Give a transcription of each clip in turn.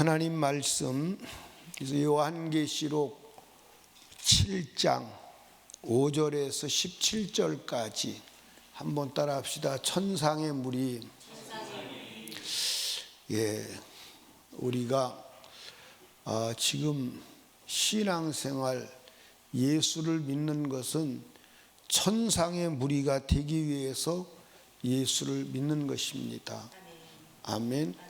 하나님 말씀 요한계시록 7장 5절에서 17절까지 한번 따라합시다. 천상의 물이 예 우리가 아, 지금 신앙생활 예수를 믿는 것은 천상의 무리가 되기 위해서 예수를 믿는 것입니다. 아멘.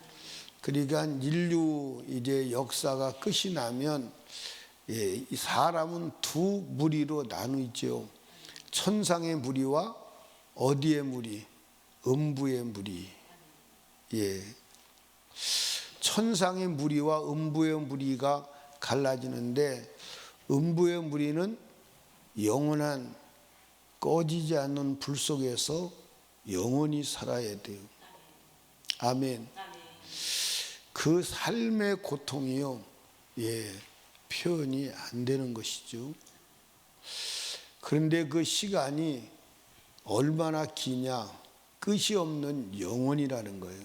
그러니까 인류 이제 역사가 끝이 나면 예, 이 사람은 두 무리로 나누죠. 천상의 무리와 어디의 무리? 음부의 무리. 예. 천상의 무리와 음부의 무리가 갈라지는데 음부의 무리는 영원한 꺼지지 않는 불 속에서 영원히 살아야 돼요. 아멘. 그 삶의 고통이요, 예, 표현이 안 되는 것이죠. 그런데 그 시간이 얼마나 기냐, 끝이 없는 영원이라는 거예요.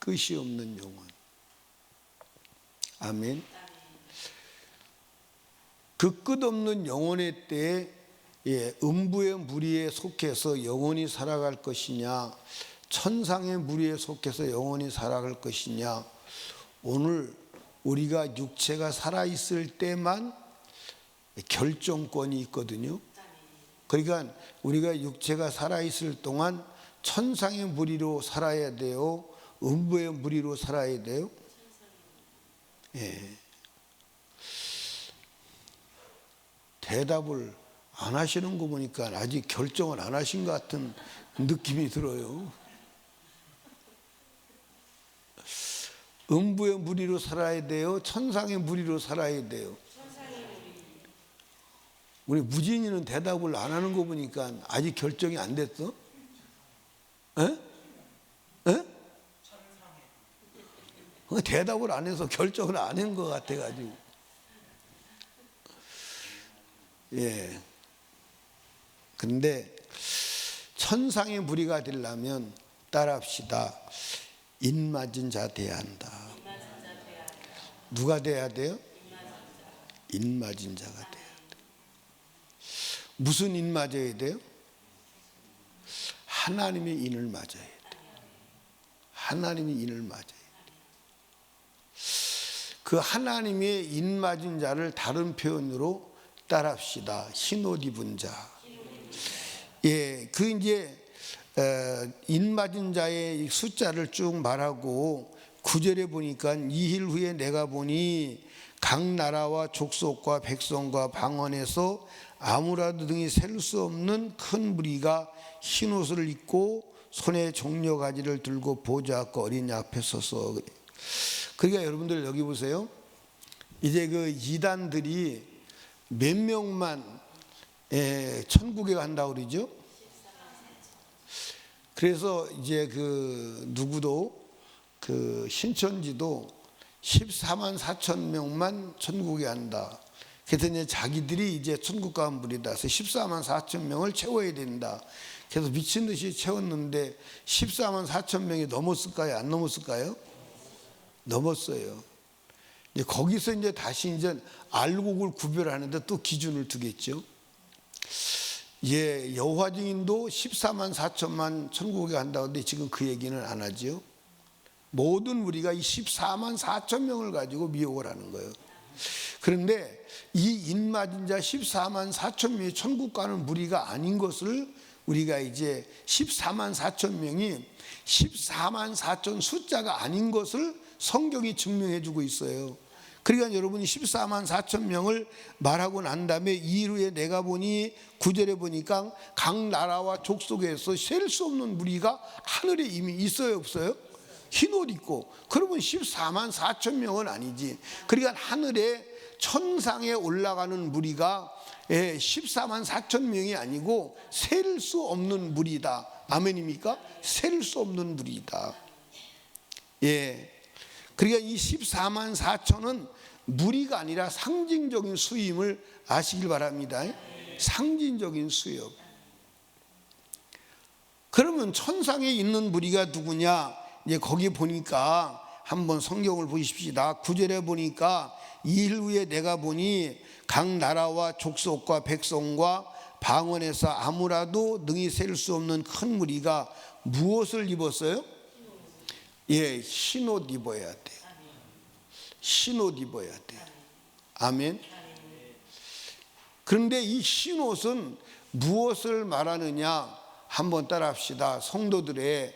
끝이 없는 영원. 아멘. 그 끝없는 영혼의 때에 예, 음부의 무리에 속해서 영원히 살아갈 것이냐, 천상의 무리에 속해서 영원히 살아갈 것이냐. 오늘 우리가 육체가 살아 있을 때만 결정권이 있거든요. 그러니까 우리가 육체가 살아 있을 동안 천상의 무리로 살아야 돼요. 음부의 무리로 살아야 돼요. 예. 대답을 안 하시는 거 보니까 아직 결정을 안 하신 것 같은 느낌이 들어요. 음부의 무리로 살아야 돼요. 천상의 무리로 살아야 돼요. 우리 무진이는 대답을 안 하는 거 보니까 아직 결정이 안 됐어? 에? 에? 어, 대답을 안 해서 결정을 안 한 것 같아가지고. 예. 근데 천상의 무리가 되려면 따라합시다. 인맞은 자 돼야 한다. 누가 돼야 돼요? 인맞은 자가 돼야 돼. 무슨 인 맞아야 돼요? 하나님의 인을 맞아야 돼. 하나님의 인을 맞아야 돼. 그 하나님의 인 맞은 자를 다른 표현으로 따라합시다. 흰옷 입은 자. 예, 그 이제 인 맞은 자의 숫자를 쭉 말하고 구절에 보니까 이일 후에 내가 보니 각 나라와 족속과 백성과 방언에서 아무라도 등이 셀 수 없는 큰 무리가 흰 옷을 입고 손에 종려 가지를 들고 보좌 앞과 어린 앞에 서서 그러니까 여러분들 여기 보세요. 이제 그 이단들이 몇 명만 예, 천국에 간다고 그러죠? 그래서 이제 그 누구도 그 신천지도 14만 4천 명만 천국에. 그래서 이제 자기들이 이제 천국 가는 분이다. 그래서 14만 4천 명을 채워야 된다. 그래서 미친 듯이 채웠는데 14만 4천 명이 넘었을까요? 안 넘었을까요? 넘었어요. 이제 거기서 이제 다시 이제 알곡을 구별하는데 또 기준을 두겠죠. 예, 여호와 증인도 14만 4천만 천국에 간다고 하는데 지금 그 얘기는 안 하죠. 모든 우리가 이 14만 4천 명을 가지고 미혹을 하는 거예요. 그런데 이 인맞은 자 14만 4천 명이 천국 가는 무리가 아닌 것을 우리가 이제 14만 4천 명이 14만 4천 숫자가 아닌 것을 성경이 증명해 주고 있어요. 그러니까 여러분이 14만 4천 명을 말하고 난 다음에 이후에 내가 보니 구절에 보니까 각 나라와 족속에서 셀 수 없는 무리가 하늘에 이미 있어요 없어요? 흰 옷 입고 그러면 14만 4천 명은 아니지 그러니까 하늘에 천상에 올라가는 무리가 14만 4천 명이 아니고 셀 수 없는 무리다 아멘입니까? 셀 수 없는 무리다 예. 그러니까 이 14만 4천은 무리가 아니라 상징적인 수임을 아시길 바랍니다. 상징적인 수요. 그러면 천상에 있는 무리가 누구냐? 이제 거기 보니까 한번 성경을 보십시다. 구절에 보니까 이일 후에 내가 보니 각 나라와 족속과 백성과 방언에서 아무라도 능히 셀 수 없는 큰 무리가 무엇을 입었어요? 예, 흰옷 입어야 돼. 흰옷 입어야 돼. 아멘. 그런데 이 흰옷은 무엇을 말하느냐? 한번 따라합시다. 성도들의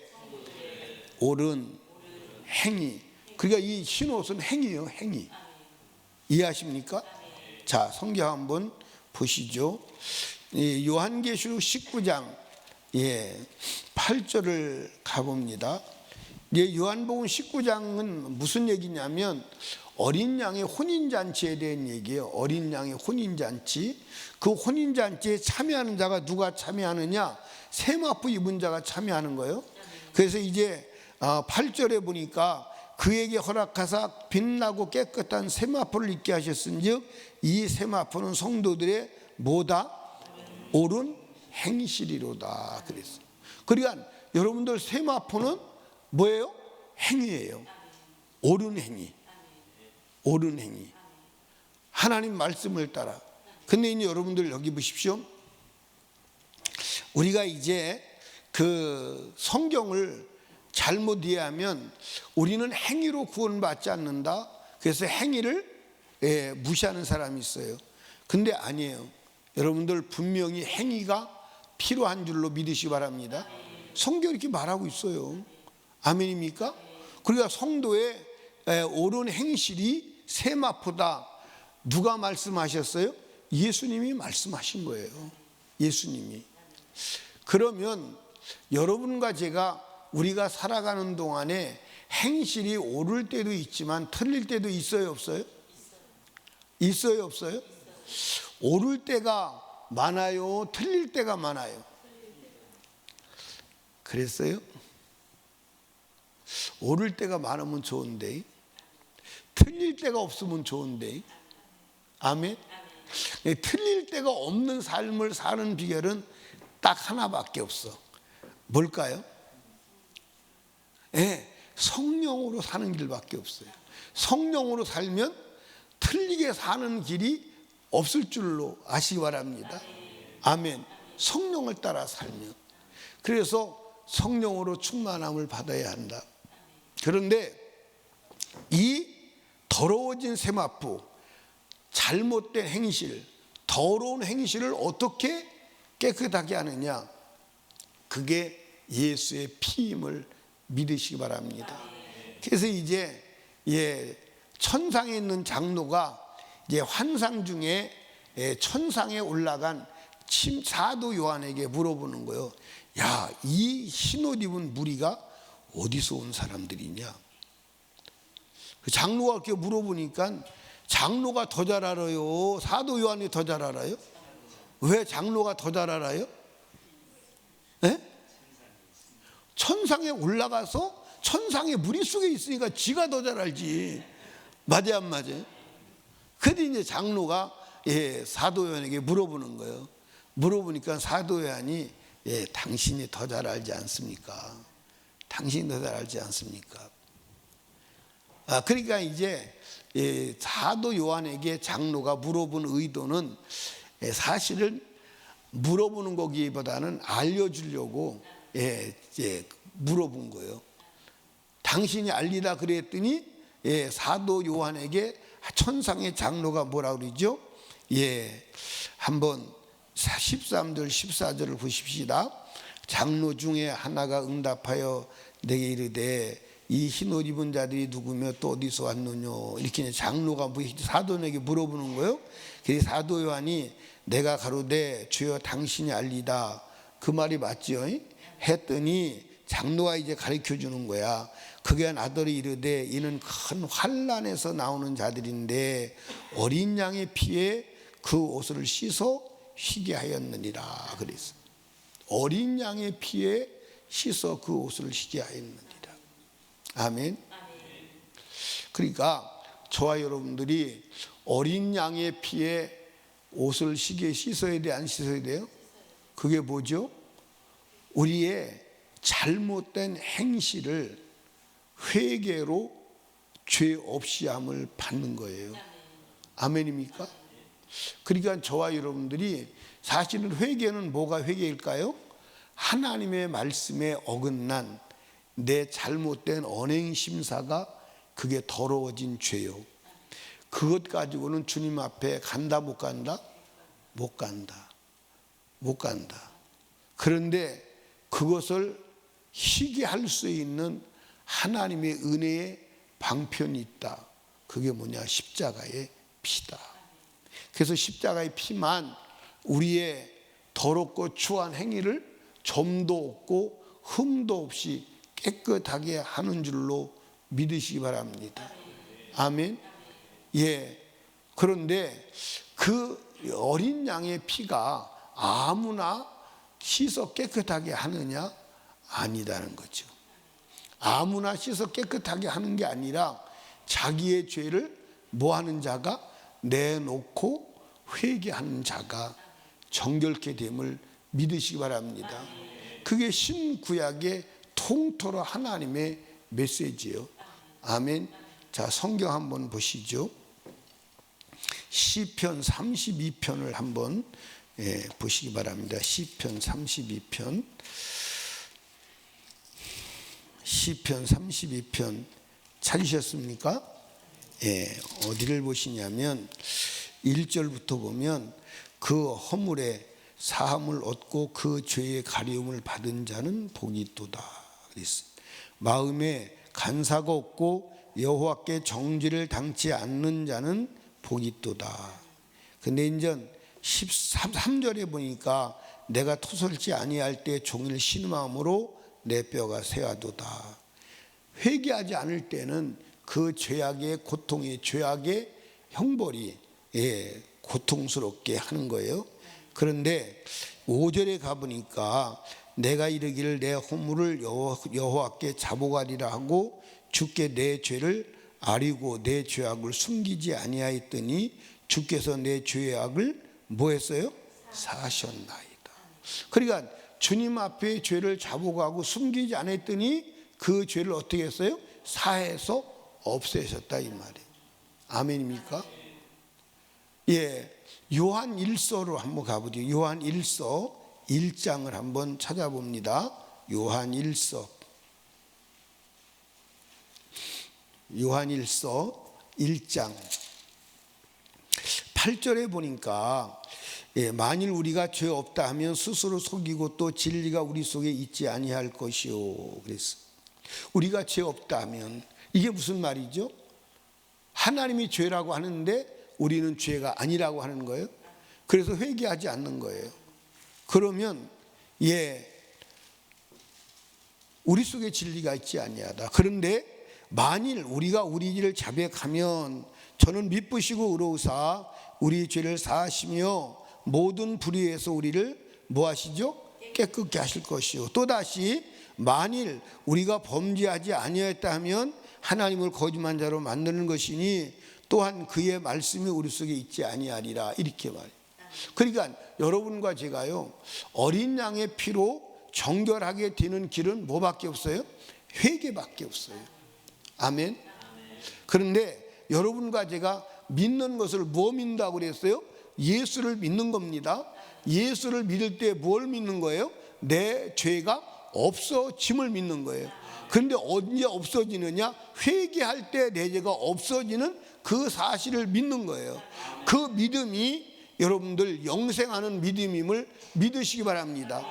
옳은 행위. 그러니까 이 흰옷은 행위예요, 행위. 이해하십니까? 자, 성경 한번 보시죠. 이 요한계시록 19장 예, 8절을 가봅니다. 예, 요한복음 19장은 무슨 얘기냐면 어린 양의 혼인 잔치에 대한 얘기예요. 어린 양의 혼인 잔치. 그 혼인 잔치에 참여하는 자가 누가 참여하느냐? 세마포 입은 자가 참여하는 거예요. 그래서 이제 8절에 보니까 그에게 허락하사 빛나고 깨끗한 세마포를 입게 하셨은즉 이 세마포는 성도들의 뭐다? 옳은 행실이로다 그랬어. 그러니까 여러분들 세마포는 뭐예요? 행위예요. 옳은 행위. 옳은 행위. 하나님 말씀을 따라. 근데 이제 여러분들 여기 보십시오. 우리가 이제 그 성경을 잘못 이해하면 우리는 행위로 구원받지 않는다. 그래서 행위를 예, 무시하는 사람이 있어요. 근데 아니에요. 여러분들 분명히 행위가 필요한 줄로 믿으시 기 바랍니다. 성경 이렇게 말하고 있어요. 아멘입니까? 그러니까 성도의 에, 옳은 행실이 세마포다. 누가 말씀하셨어요? 예수님이 말씀하신 거예요. 예수님이. 그러면 여러분과 제가 우리가 살아가는 동안에 행실이 오를 때도 있지만 틀릴 때도 있어요, 없어요? 있어요, 없어요? 오를 때가 많아요, 틀릴 때가 많아요. 그랬어요? 오를 때가 많으면 좋은데, 틀릴 때가 없으면 좋은데, 아멘? 예, 틀릴 때가 없는 삶을 사는 비결은 딱 하나밖에 없어. 뭘까요? 예, 성령으로 사는 길밖에 없어요. 성령으로 살면 틀리게 사는 길이 없을 줄로 아시기 바랍니다. 아멘. 성령을 따라 살면. 그래서 성령으로 충만함을 받아야 한다. 그런데 이 더러워진 세마포, 잘못된 행실, 더러운 행실을 어떻게 깨끗하게 하느냐? 그게 예수의 피임을 믿으시기 바랍니다. 그래서 이제 예, 천상에 있는 장로가 이제 환상 중에 예, 천상에 올라간 침 사도 요한에게 물어보는 거예요. 야, 이 흰옷 입은 무리가 어디서 온 사람들이냐? 그 장로가 물어보니까 장로가 더 잘 알아요. 사도 요한이 더 잘 알아요? 왜 장로가 더 잘 알아요? 네? 천상에 올라가서 천상의 무리 속에 있으니까 지가 더 잘 알지. 맞아 안 맞아? 그런데 이제 장로가 예, 사도 요한에게 물어보는 거예요. 물어보니까 사도 요한이 예, 당신이 더 잘 알지 않습니까? 당신이 더잘 알지 않습니까? 아, 그러니까 이제 예, 사도 요한에게 장로가 물어본 의도는 예, 사실은 물어보는 거기보다는 알려주려고 예, 예, 물어본 거예요. 당신이 알리다 그랬더니 예, 사도 요한에게 천상의 장로가 뭐라 그러죠? 예, 한번 13절 14절을 보십시다. 장로 중에 하나가 응답하여 내게 이르되 이 흰옷 입은 자들이 누구며 또 어디서 왔느냐 이렇게 장로가 뭐 사도에게 물어보는 거예요. 그래서 사도 요한이 내가 가로되 주여 당신이 알리다 그 말이 맞지요? 했더니 장로가 이제 가르쳐 주는 거야. 그게 아들이 이르되 이는 큰 환란에서 나오는 자들인데 어린 양의 피에 그 옷을 씻어 휘게 하였느니라 그랬어. 어린 양의 피에 씻어 그 옷을 휘게 하였느니라. 아멘. 그러니까 저와 여러분들이 어린 양의 피에 옷을 시게 씻어야 돼, 안 씻어야 돼요? 그게 뭐죠? 우리의 잘못된 행실을 회개로 죄 없이 함을 받는 거예요. 아멘입니까? 그러니까 저와 여러분들이 사실은 회개는 뭐가 회개일까요? 하나님의 말씀에 어긋난 내 잘못된 언행 심사가 그게 더러워진 죄요. 그것 가지고는 주님 앞에 간다 못 간다? 못 간다. 못 간다. 그런데 그것을 희게 할수 있는 하나님의 은혜의 방편이 있다. 그게 뭐냐? 십자가의 피다. 그래서 십자가의 피만 우리의 더럽고 추한 행위를 점도 없고 흠도 없이 깨끗하게 하는 줄로 믿으시기 바랍니다. 아멘. 예. 그런데 그 어린 양의 피가 아무나 씻어 깨끗하게 하느냐? 아니다는 거죠. 아무나 씻어 깨끗하게 하는 게 아니라 자기의 죄를 뭐 하는 자가 내놓고 회개하는 자가 정결케 됨을 믿으시기 바랍니다. 그게 신구약의 통틀어 하나님의 메시지예요. 아멘. 자, 성경 한번 보시죠. 시편 32편을 한번 예, 보시기 바랍니다. 시편 32편. 시편 32편 찾으셨습니까? 예, 어디를 보시냐면 1절부터 보면 그 허물에 사함을 얻고 그 죄의 가리움을 받은 자는 복이. 그랬어요. 마음에 간사가 없고 여호와께 정죄를 당치 않는 자는 복이 있도다. 근데 이제 13절에 보니까 내가 토설지 아니할 때 종일 신음함으로 내 뼈가 새하도다. 회개하지 않을 때는 그 죄악의 고통이 죄악의 형벌이 예, 고통스럽게 하는 거예요. 그런데 5절에 가보니까 내가 이르기를 내 허물을 여호와 께 자복하리라 하고 주께 내 죄를 아리고 내 죄악을 숨기지 아니하였더니 주께서 내 죄악을 뭐 했어요? 사하셨나이다. 그러니까 주님 앞에 죄를 자복하고 숨기지 않았더니 그 죄를 어떻게 했어요? 사해서 없애셨다 이 말이에요. 아멘입니까? 예. 요한 1서로 한번 가보죠. 요한 1서 1장을 한번 찾아봅니다. 요한 1서 요한 1서 1장 8절에 보니까 예, 만일 우리가 죄 없다 하면 스스로 속이고 또 진리가 우리 속에 있지 아니할 것이요. 그랬어. 우리가 죄 없다 하면 이게 무슨 말이죠? 하나님이 죄라고 하는데 우리는 죄가 아니라고 하는 거예요. 그래서 회개하지 않는 거예요. 그러면 예 우리 속에 진리가 있지 아니하다. 그런데 만일 우리가 우리 일을 자백하면 저는 미쁘시고 의로우사 우리 죄를 사하시며 모든 불의에서 우리를 뭐 하시죠? 깨끗게 하실 것이요. 또다시 만일 우리가 범죄하지 아니하였다 하면 하나님을 거짓말 자로 만드는 것이니 또한 그의 말씀이 우리 속에 있지 아니하리라 이렇게 말해요. 그러니까 여러분과 제가요 어린 양의 피로 정결하게 되는 길은 뭐밖에 없어요? 회개밖에 없어요. 아멘. 그런데 여러분과 제가 믿는 것을 뭐 믿는다고 그랬어요? 예수를 믿는 겁니다. 예수를 믿을 때 뭘 믿는 거예요? 내 죄가 없어짐을 믿는 거예요. 그런데 언제 없어지느냐? 회개할 때 내 죄가 없어지는 그 사실을 믿는 거예요. 그 믿음이 여러분들 영생하는 믿음임을 믿으시기 바랍니다.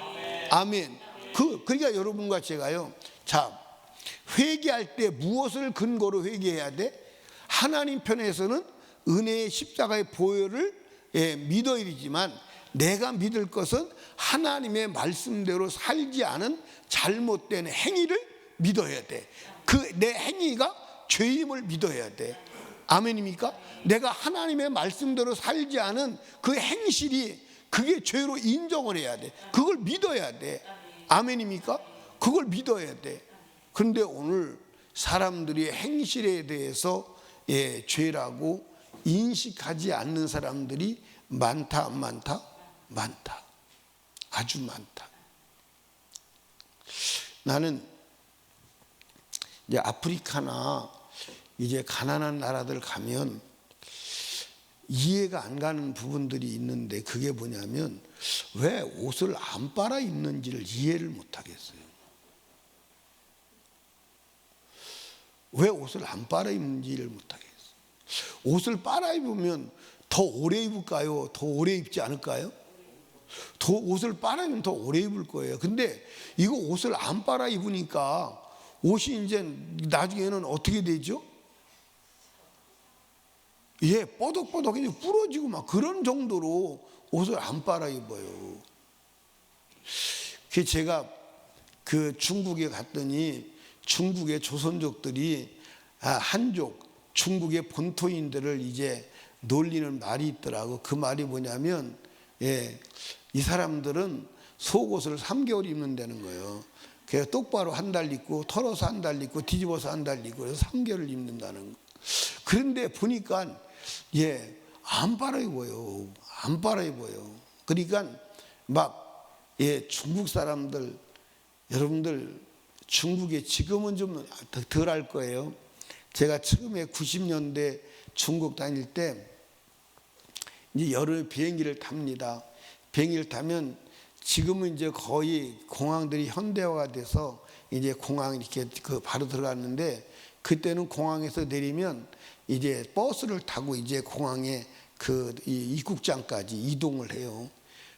아멘. 그 그러니까 여러분과 제가요. 자, 회개할 때 무엇을 근거로 회개해야 돼? 하나님 편에서는 은혜의 십자가의 보혈을 예, 믿어야 되지만 내가 믿을 것은 하나님의 말씀대로 살지 않은 잘못된 행위를 믿어야 돼. 그 내 행위가 죄임을 믿어야 돼. 아멘입니까? 내가 하나님의 말씀대로 살지 않은 그 행실이 그게 죄로 인정을 해야 돼. 그걸 믿어야 돼. 아멘입니까? 그걸 믿어야 돼. 그런데 오늘 사람들이 행실에 대해서 예, 죄라고 인식하지 않는 사람들이 많다, 안 많다? 많다. 아주 많다. 나는 이제 아프리카나 이제 가난한 나라들 가면 이해가 안 가는 부분들이 있는데 그게 뭐냐면 왜 옷을 안 빨아 입는지를 이해를 못 하겠어요. 왜 옷을 안 빨아 입는지를 못 하겠어요. 옷을 빨아 입으면 더 오래 입을까요? 더 오래 입지 않을까요? 더 옷을 빨아 입으면 더 오래 입을 거예요. 근데 이거 옷을 안 빨아 입으니까 옷이 이제 나중에는 어떻게 되죠? 예, 뻐덕뻐덕 이제 부러지고 막 그런 정도로 옷을 안 빨아 입어요. 그 제가 그 중국에 갔더니 중국의 조선족들이 아, 한족 중국의 본토인들을 이제 놀리는 말이 있더라고. 그 말이 뭐냐면 예, 이 사람들은 속옷을 3개월 입는다는 거예요. 그래서 똑바로 한 달 입고 털어서 한 달 입고 뒤집어서 한 달 입고 그래서 3개월을 입는다는 거. 그런데 보니까 예, 안 빨아 입어요. 안 빨아 입어요. 그러니까 막 예, 중국 사람들 여러분들 중국에 지금은 좀 덜 할 거예요. 제가 처음에 90년대 중국 다닐 때 이제 여름에 비행기를 탑니다. 비행기를 타면 지금은 이제 거의 공항들이 현대화가 돼서 이제 공항 이렇게 그 바로 들어갔는데 그때는 공항에서 내리면 이제 버스를 타고 이제 공항에 그 입국장까지 이동을 해요.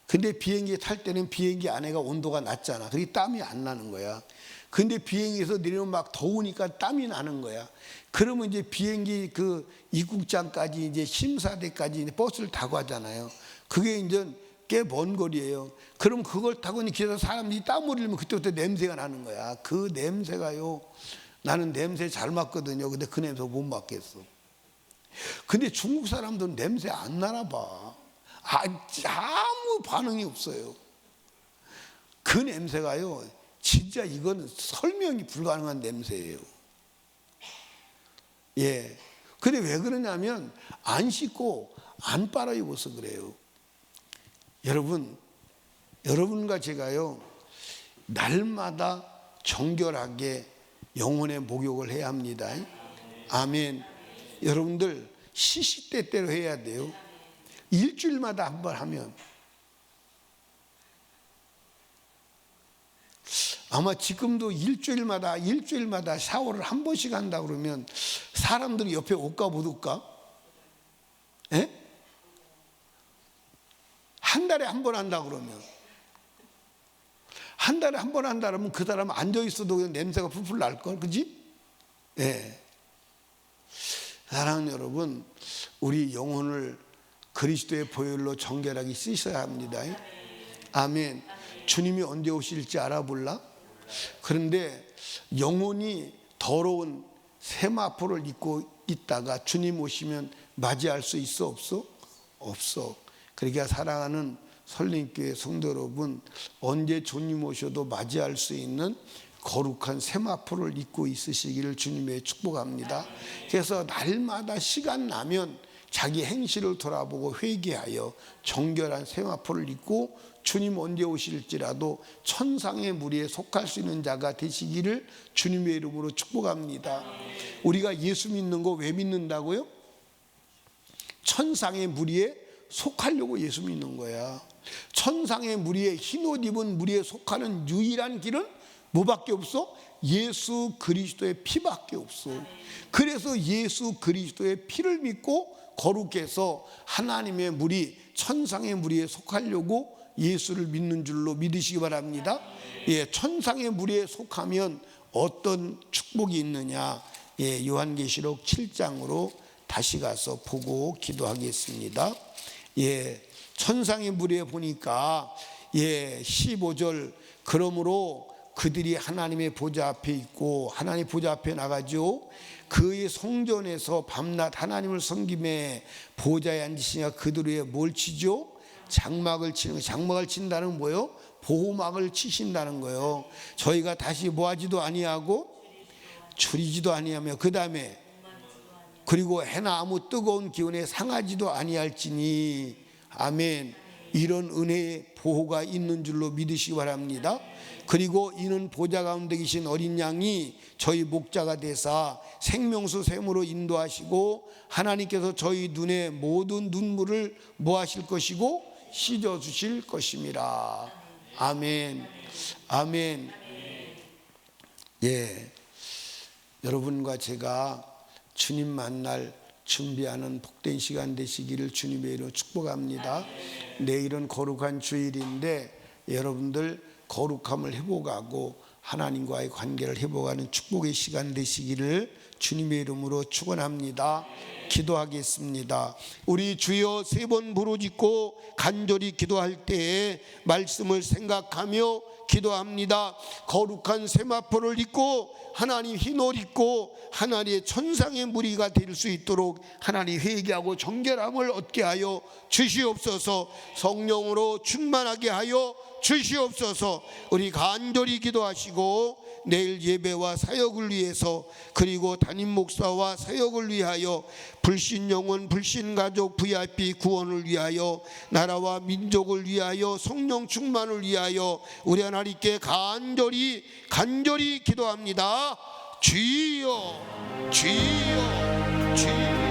근데 비행기 탈 때는 비행기 안에가 온도가 낮잖아. 그게 땀이 안 나는 거야. 근데 비행기에서 내리면 막 더우니까 땀이 나는 거야. 그러면 이제 비행기 그 입국장까지 이제 심사대까지 이제 버스를 타고 하잖아요. 그게 이제 꽤 먼 거리예요. 그럼 그걸 타고 기서 사람들이 땀 흘리면 그때부터 냄새가 나는 거야. 그 냄새가요. 나는 냄새 잘 맡거든요. 근데 그 냄새 못 맡겠어. 근데 중국 사람들은 냄새 안 나나 봐. 아, 아무 반응이 없어요. 그 냄새가요. 진짜 이거는 설명이 불가능한 냄새예요. 예. 근데 왜 그러냐면 안 씻고 안 빨아 입어서 그래요. 여러분, 여러분과 제가요, 날마다 정결하게 영혼의 목욕을 해야 합니다. 아멘. 여러분들 시시때때로 해야 돼요. 일주일마다 한 번 하면 아마 지금도 일주일마다 일주일마다 샤워를 한 번씩 한다 그러면 사람들이 옆에 올까 못 올까? 예? 한 달에 한 번 한다 그러면 한 달에 한 번 한다 그러면 그 사람 앉아 있어도 냄새가 풀풀 날 걸, 그지? 예. 사랑하는 여러분, 우리 영혼을 그리스도의 보혈로 정결하게 쓰셔야 합니다. 아멘. 주님이 언제 오실지 알아볼라? 그런데 영혼이 더러운 세마포를 입고 있다가 주님 오시면 맞이할 수 있어 없어? 없어. 그러니까 사랑하는 설림교회 성도 여러분 언제 주님 오셔도 맞이할 수 있는 거룩한 세마포를 입고 있으시기를 주님의 축복합니다. 그래서 날마다 시간 나면 자기 행실을 돌아보고 회개하여 정결한 세마포를 입고 주님 언제 오실지라도 천상의 무리에 속할 수 있는 자가 되시기를 주님의 이름으로 축복합니다. 우리가 예수 믿는 거 왜 믿는다고요? 천상의 무리에 속하려고 예수 믿는 거야. 천상의 무리에 흰옷 입은 무리에 속하는 유일한 길은 뭐밖에 없어? 예수 그리스도의 피밖에 없어. 그래서 예수 그리스도의 피를 믿고 거룩해서 하나님의 무리, 천상의 무리에 속하려고 예수를 믿는 줄로 믿으시기 바랍니다. 예, 천상의 무리에 속하면 어떤 축복이 있느냐? 예, 요한계시록 7장으로 다시 가서 보고 기도하겠습니다. 예, 천상의 무리에 보니까 예, 15절 그러므로 그들이 하나님의 보좌 앞에 있고 하나님 보좌 앞에 나가죠. 그의 성전에서 밤낮 하나님을 섬김에 보좌에 앉으시냐 그들 위에 뭘 치죠? 장막을 치는 거. 장막을 친다는 건 뭐요? 보호막을 치신다는 거요. 저희가 다시 모하지도 아니하고 줄이지도 아니하며 그 다음에 그리고 해나 아무 뜨거운 기운에 상하지도 아니할지니 아멘. 이런 은혜의 보호가 있는 줄로 믿으시기 바랍니다. 그리고 이는 보좌 가운데 계신 어린 양이 저희 목자가 되사 생명수 샘으로 인도하시고 하나님께서 저희 눈에 모든 눈물을 모하실 것이고 씻어 주실 것입니다. 아멘. 아멘. 예. 여러분과 제가 주님 만날 준비하는 복된 시간 되시기를 주님의 이름으로 축복합니다. 내일은 거룩한 주일인데 여러분들 거룩함을 회복하고 하나님과의 관계를 회복하는 축복의 시간 되시기를 주님의 이름으로 축원합니다. 기도하겠습니다. 우리 주여 세 번 부르짖고 간절히 기도할 때에 말씀을 생각하며 기도합니다. 거룩한 세마포를 입고 하나님 흰옷 입고 하나님의 천상의 무리가 될 수 있도록 하나님 회개하고 정결함을 얻게 하여 주시옵소서 성령으로 충만하게 하여 주시옵소서. 우리 간절히 기도하시고 내일 예배와 사역을 위해서 그리고 담임 목사와 사역을 위하여 불신 영혼 불신 가족 VIP 구원을 위하여 나라와 민족을 위하여 성령 충만을 위하여 우리 하나님께 간절히 간절히 기도합니다. 주여 주여 주여.